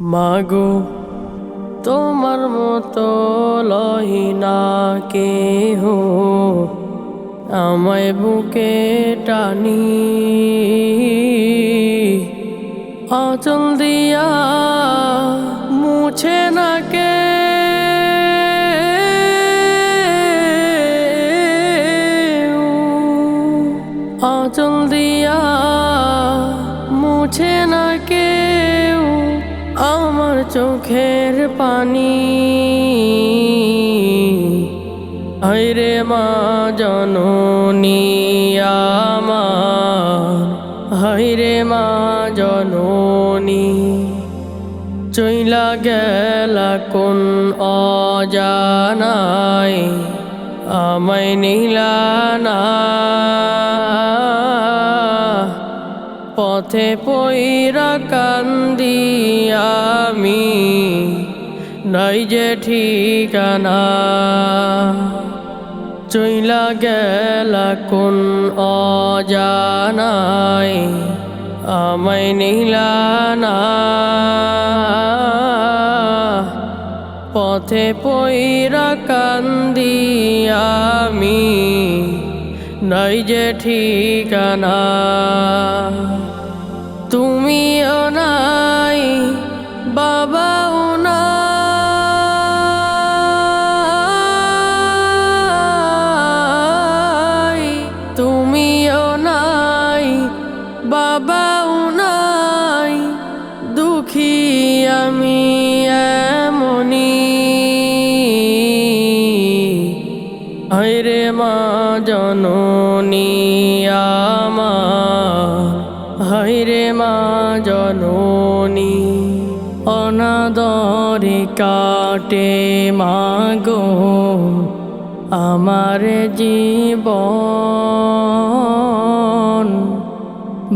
মাগো, তোমার মতো লহিনা কেহ আমায় বুকে টানি। আচল দিয়া মুছে না কে? আচল দিয়া মুছে না কেউ আমার চোখের পানি। হাইরে মা জননী আমার হাইরে মা জননী। চইলা গেলা কোন অজানাই, আমায় নিলা না। পথে পইরা কান্দি নাই যে ঠিকানা। চইলা গেলা কোন অজানাই আমায় নিলা না। পথে পইরা কান্দি আমি নাই যে ঠিকানা। বাবাও নাই, দুঃখী আমি এমনি হায়রে মা জননী আমার, হায়রে মা জননী, অনাদরে কাটে মাগো, আমার জীবন।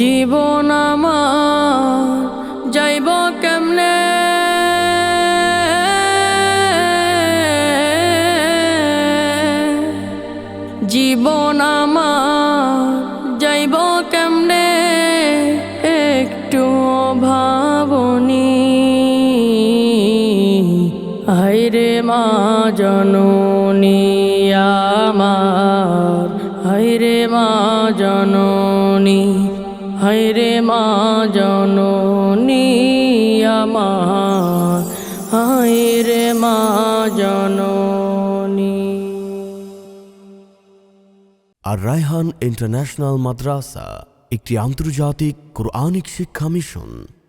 জীবন যাইব কেমনে? জীবন যাইব কেমনে? একটু ভাবনি হাইরে মা জননী আমার হাইরে মা জননী। হাইরে মা জননী আমার হাইরে মা জননী। আর রায়হান ইন্টারন্যাশনাল মাদ্রাসা, একটি আন্তর্জাতিক কোরআনিক শিক্ষা মিশন।